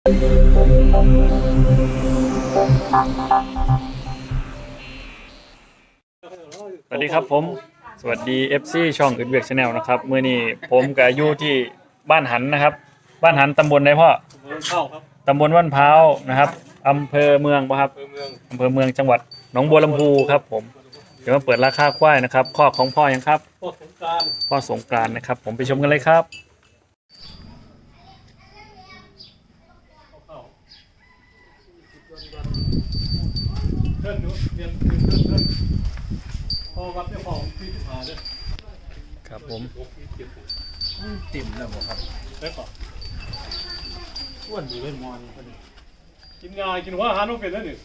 สวัสดีครับผม สวัสดี FC ช่องอึดเวียกชาแนลนะครับเมื่อนี้ผมกับอยู่ที่บ้านหันนะครับ บ้านหันตำบลไหนพ่อเมืองเข้าครับตำบลว่านพร้าวนะครับอำเภอเมืองปะครับอำเภอเมืองอำเภอเมืองจังหวัดหนองบัวลำพูครับผมเดี๋ยวมาเปิดราคาควายนะครับข้อของพ่อยังครับพวกสงกรารพ่อสงกรานต์นะครับ ผมไปชมกันเลยครับ เข้า เดินดูเรียนเดินเดินเดินพอวัดเนี่ยพอที่สิบห้าเนี่ยครับผมหกสิบเจ็ดสิบติ่มแล้วบ่ครับแล้วก็อ้วนอยู่เล่นมอนก็ดีกินง่ายกินว่าอาหารไม่เป็นแล้วนี่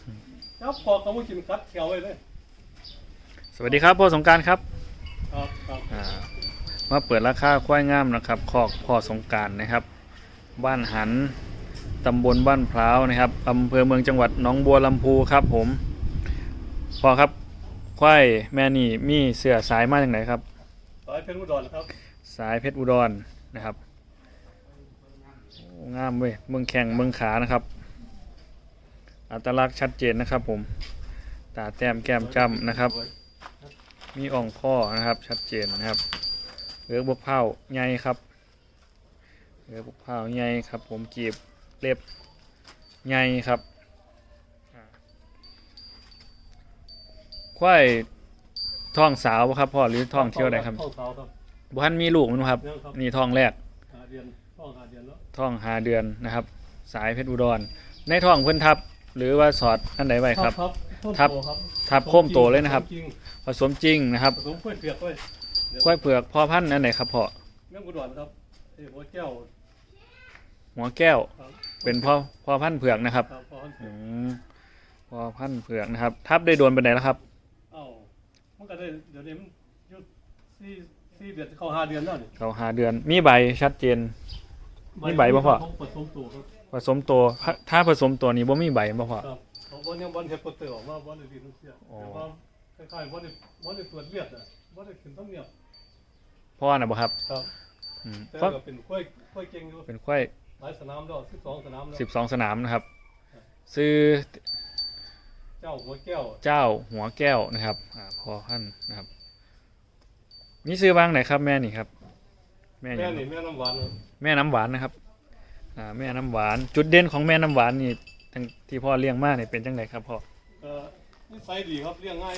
จับปอกก็ไม่กินกัดเขียวไว้เลยสวัสดีครับพ่อสงกรารครับครับครับอ่ามาเปิดราคาควายงามนะครับคอกพ่อสงกรารนะครับ บ้านหันตำบลบ้านพร้าวนะครับอำเภอเมืองจังหวัดหนองบัวลำพูครับผม พ่อครับควายแม่นี่มีเสื้อสายมาจากไหนครับ สายเพชรอุดรนะครับ สายเพชรอุดรนะครับโอ้งามเว้ยเมืองแข่งเมืองขานะครับ อัตลักษณ์ชัดเจนนะครับผม ตาแต้มแก้มจ้ำนะครับ มีอ่องข้อนะครับชัดเจนนะครับเลือกบกเผาใหญ่ครับเลือกบกเผาใหญ่ครับ ผมจีบเล็บใหญ่ครับอ่า ควายท้องสาวบ่ครับพ่อหรือท้องเที่ยวใดครับท้องสาวครับบ้านมีลูกมั้ยครับ ยังครับนี่ท้องแรกหาเดือนท้องหาเดือนแล้วท้องหาเดือนนะครับ สายเพชรอุดร ในท้องเพิ่นทับ หรือว่าสอดอันใดไว้ครับครับทับโตครับทับโคมโตเลยนะครับจริงผสมจริงนะครับผสมกล้วยเผือกด้วยเดี๋ยวกล้วยเผือกพ่อพันธุ์อันไหนครับพ่อเมืองอุดรครับที่หัวแก้วหัวแก้วครับเป็นพ่อพ่อพันธุ์เผือกนะครับครับพออืมพ่อพันธุ์เผือกนะครับ ทับได้โดนไปไหนแล้วครับเอ้ามันก็ ได้เดี๋ยวนี้มันอยุดสี่สี่เดือนเข้าห้าเดือนแล้วนี่เขาหาเดือน มีใบชัดเจน มีใบบ่พ่อผสมตัวครับผสมตัวถ้าถ้าผสมตัวนี้บ่มีใบบ่พ่อ ครับเขาบอลยังบอลเฮปโปเตอร์ออกมาบอลได้ดีทุกเสียอ๋อ แต่ว่าคล้ายๆบอลได้บอลได้ตรวจเลือดอะบอลได้ขึ้นต้องเนียบพ่อน่ะบ่ครับครับอืมแต่เพราะก็เป็นกล้วยกล้วยเก่งอยู่เป็นควายหลายสนามแล้วสิบสองสนามแล้วสิบสองสนามนะครับ ซื้อเจ้าหัวแก้วเจ้าหัวแก้วนะครับอ่าพอขั้นนะครับมีซื้อบ้างไหนครับ แม่นี่ครับ แม่แม่นี่นี่แม่น้ำหวานครับแม่น้ำหวานนะครับอ่าแม่น้ำหวาน จุดเด่นของแม่น้ำหวานนี่ทั้งที่พ่อเลี้ยงมาเนี่ยเป็นจังไดครับพ่อ เอ่อนิสัยดีครับเลี้ยงง่าย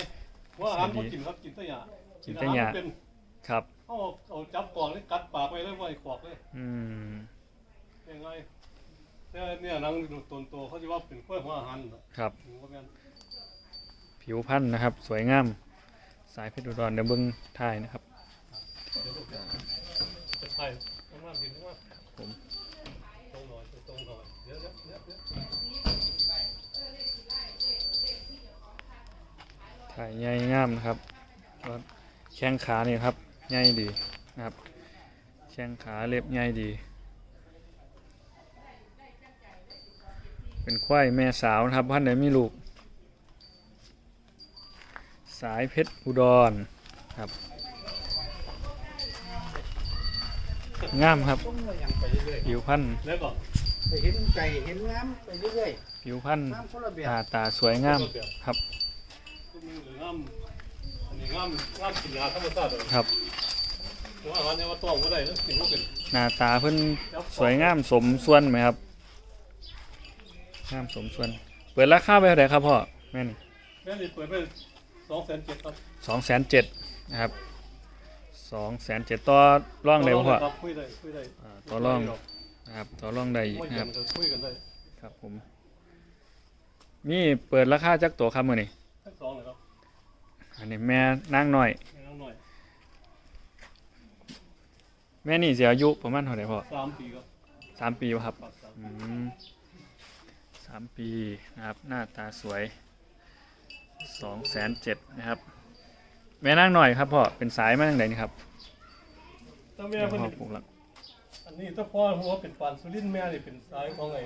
ว่าอาหารนิสัยดีบ่กินครับกินแต่หญ้ากินแต่หญ้าอรเป็นครับ เอาเอาจับก่อนเลยกัดปากไปเลยไว้ขวากเลยอืมยังไง แต่เนี่ยหนังตนโตเขาจะว่าเป็นกล้วยหัวอาหารน่ะครับผมว่าแม่นผิวพรรณนะครับ สวยงาม สายเพชรอุดรเดี๋ยวเบิ้งท้ายนะครับ เดี๋ยวจะไทยประมาณกินว่าผม ตรงหน่อยตรงหน่อยเดี๋ยวเดี๋ยวเดี๋ยวเดี๋ยวถ่ายใหญ่งามนะครับก็แข้งขานี่ครับใหญ่ดีนะครับ แข้งขาเล็บใหญ่ดี เป็นควายแม่สาวนะครับพันไหนมีลูก สายเพชรอุดรครับงามครับ ต้องยังไปเรื่อยผิวพันธุ์แล้วก็ๆไปเห็นไก่เห็นน้ำไปเรื่อยผิวพันธุ์ๆน้ำคนละแบบตาตาสวยงามครับทุกมือหรืองามอันนี้งามงามกินยาธรรมชาติเลยครับหัวอาหารเนี่ยว่าต้องก็ได้แล้วกินก็เป็นหน้าตาเพิ่นสวยงามสมส่วนไหมครับ งามสมส่วน เปิดราคาไปเท่าไหร่ครับพ่อแม่นแม่นี่เปิดไปสองแสนเจ็ดครับสองแสนเจ็ดนะครับสองแสนเจ็ดต่อร่องได้บ่พ่อครับคุยได้คุยได้อ่าต่อร่องนะครับต่อร่องได้อีกไม่นะเย็คนรับก็คุยกันได้ครับผมมีเปิดราคาจักตัวครับมื้อนี้ทั้งสองเลยครับอันนี้แม่นางน้อย ให้น้องหน่อยแม่นี่เสียอายุประมาณเท่าไหร่พ่อสามปีครับสามปีบ่ครับครับสามอืม สามปีนะครับหน้าตาสวยสองแสนเจ็ดนะครับ แม่นางน้อยครับพ่อเป็นสายมาทางไหนนี่ครับถ้าแม่เดี๋ยวเพิ่นพ่อปลูกหลักอันนี้ถ้าพ่อหัวเป็นปานสุรินทร์แม่นี่เป็นสายของไอ้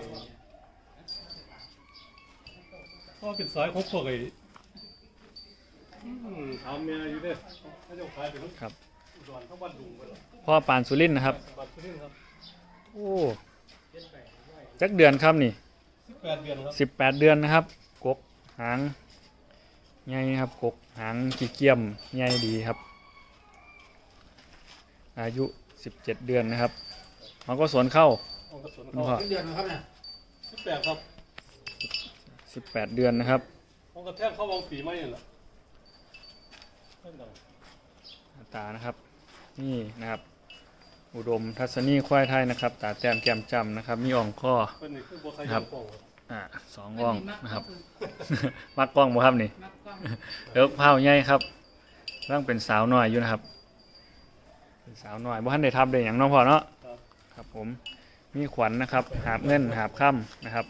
พ่อเป็นสายของพวกไอ้อืมถามแม่อยู่เด้อเขาเจะขายเป็นทั้งครับอุดรทั้งบ้านดุงไปแล้วพ่อปานสุรินทร์นะครับบ้านสุรินทร์ครับ โอ้จักเดือนครับนี่สิบ แปดเดือนครับสิบแปดเดือนนะครับ กกหางใหญ่ครับ กกหางขี้เกียมใหญ่ดีครับ อายุสิบเจ็ดเดือนนะครับเขาก็สวนเข้าของกระสุนคุณเขาพ่อเป็นเดือนนะครับเนี่ยสิบแปดครับสิบแปดเดือนนะครับของกระแทกเข้าวางฝีไม้นี่แหละเพิ่นดังหน้าตานะครับ นี่นะครับ อุดมทัศนีควายไทยนะครับ ตาแต้มแก้มจำนะครับ มีอ่องข้อเพิ่นนี่คือบัวไข่ครัยาบงกล้องครับอ่าสองอ่องนะครับ มักกล้องบ่ครับนี่ มักกล้องเลิกเผาใหญ่ครับร่างเป็นสาวน้อยอยู่นะครับ เป็นสาวน้อยบ่ทันได้ทับได้หยังเน้องพ่อเนาะครับครับผม มีขวัญนะครับ หาบเงินหาบค่ำนะครับ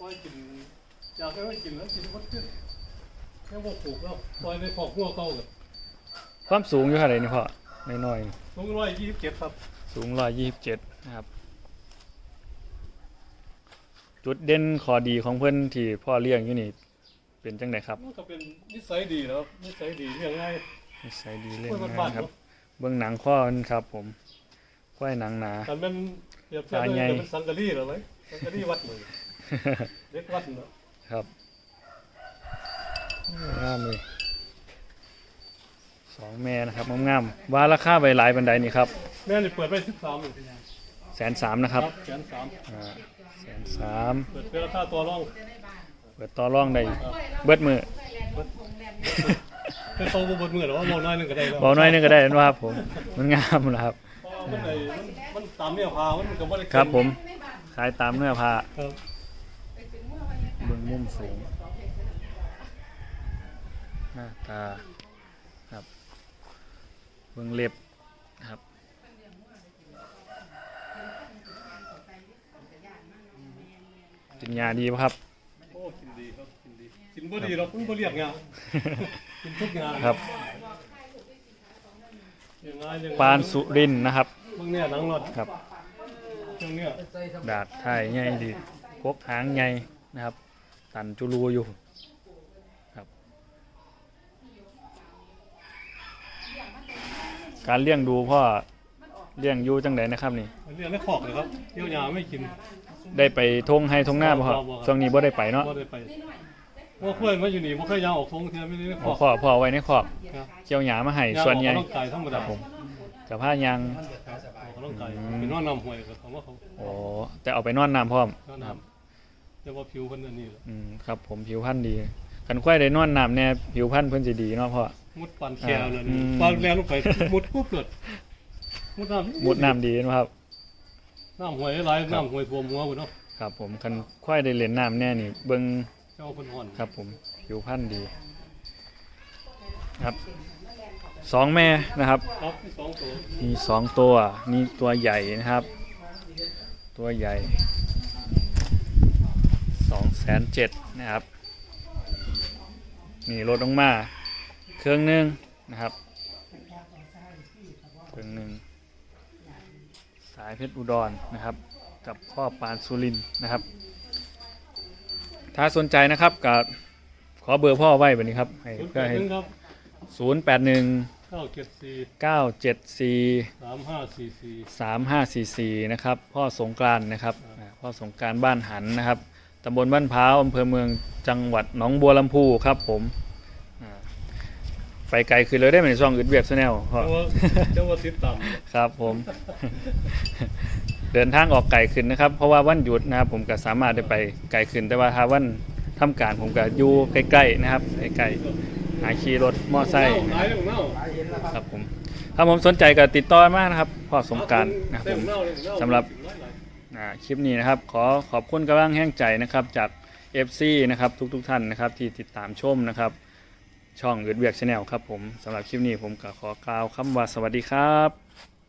ปล่อยกินอยากให้มันกินแล้วกินมันขึ้นแค่ว่าปลูกแล้วปล่อยในขอกหัวเก่ากันความสูงอยู่เท่าไหร่นี่พ่อน้อย สูงร้อยยี่สิบเจ็ดครับๆสูงร้อยยี่สิบเจ็ดนะครับ จุดเด่นข้อดีของเพื่อนที่พ่อเลี้ยงอยู่นี่ เป็นจังไดครับมันก็เป็นนิสัยดีแล้วนิสัยดีเรียงง่ายนิสัยดีเล่นกล้วยงาบ้านนๆครับเนาะเบื้องหนังข้อมันครับ ผมควายหนังหนาแต่มันเปรียบเทียบตาเลยใหญ่เป็นสังกะรีเหรอไหมสังกะรีวัดเลยเด็กวัดเนาะครับงามเลย สองแม่นะครับงามๆว่าราคาใบหลายบันไดนี่ครับแม่นี่เปิดไปสิบสามแสนสามนะครับแสนสามอ่าแสนสามเปิดเป็นราคาตัวร่องเปิดต่อร่องได้เบิดมือเป็นโตบนมือหรือว่าโมน้อยหนึงก็ได้แล้วเบาน้อยนึงก็ได้นะครับผมมันงามนะครับเพราะว่ามันได้มันมันตามเนี่ยพามันก็บ่ได้เก่งครับผมขายตามเนื้อผ้าครับเบื้องมุมสูงหน้าตาครับ เบื้องเล็บครับกินยาดีป่ะครับ โอ้กินดีครับกินดีกินบ่ดีหรอกมันบ่เรียกงานกินทุกงานครับเรียกงานเรียกงปานสุรินทร์นะครับบางเนี่ยหนังรถครับตรงเนี้ยดาดไทยใหญ่ดีพกหางใหญ่นะครับ ตันจุลูอยู่ครับ การเลี้ยงดูพ่อเลี้ยงอยู่จังไดนะครับนี่ เรียกในขอกเลยครับเที่ยวยาไม่กินได้ไปทงให้ทงหน้าบ่ครับบ่บ่ครับช่วงนี้บ่ได้ไปเนาะบ่ได้ไปว่าเพื่อนมาอยู่นี่บ่เคยยางออกทงเที่ยไม่ได้ในขพ่ออกพ่อพ่อไว้ในครอบครับเกี่ยวหญ้ามาให้ยางส่วนใหญ่ออกกำลังกายธรรมคดารับผมกับผ้ายางออกกำลังกายอืมเป็นว่านำหวยกับคำว่าเขาโอ้แต่เอาไปนอนน้ำพร้อมก็นำแต่ว่าผิวเพิ่นอันนี้แหละอืมครับ ผมผิวพรรณดี คันควายได้นอนน้ำเนี่ยผิวพรรณเพิ่นสิดีเนาะพ่อ มุดปันแคลเลยอืมปันแรงลงไปมุดปุ๊บเลยมุดน้ำมุดน้ำดีเนาะครับ น้ำหวยหลายน้ำหวยท่วมหัวพุ่นเนาะครับผมคันควายได้เล่นน้ำแน่นี่เบิ่งเจ้าเพิ่นฮ้อนครับผมผิวพรรณดี ครับสองแม่นะครับ ครับที่สองตัวมีสองตัวนี่ตัวใหญ่นะครับ ตัวใหญ่สองแสนเจ็ดนะครับ นี่ลดลงมา เครื่องหนึ่งนะครับเครื่องหนึ่งสายเพชรอุดรนะครับ กับพ่อปานสุรินทร์นะครับ ถ้าสนใจนะครับกับขอเบอร์พ่อไว้แบบนี้ครับให้ศูนย์แปเพื่อดให้หนึ่งครับศูนย์แปดหนึ่งเก้าเจ็ดสี่เก้าเจ็ดสี่สามห้าสี่สี่สามห้าสี่สี่นะครับ พ่อสงกรานต์นะครับอ่าพ่อสงกรานต์บ้านหันนะครับ ตำบลบ้านพร้าวอำเภอเมืองจังหวัดหนองบัวลำพูครับผมไปไกลคือเลยได้ไหมช่องอึดเวียกแนลเจ้าว่าติดต่ำครับผม เดินทางออกไกลขึ้นนะครับ เพราะว่าวันหยุดนะครับผมก็สามารถได้ไปไกลขึ้น แต่ว่าถ้าวันทำการผมก็อยู่ใกล้ๆนะครับใกล้ๆหาขี่รถมอไซค์ครับผมถ้าผมสนใจก็ติดต่อมานะครับพ่อสงการนะครับผมสำหรับ คลิปนี้นะครับ ขอขอบคุณกำลังแห้งใจนะครับจาก FC นะครับทุกๆทท่านนะครับที่ติดตามชมนะครับช่องเอืดเวียกชาแนลครับผมสำหรับคลิปนี้ผมก็ขอกล่าวคำว่าสวัสดีครับ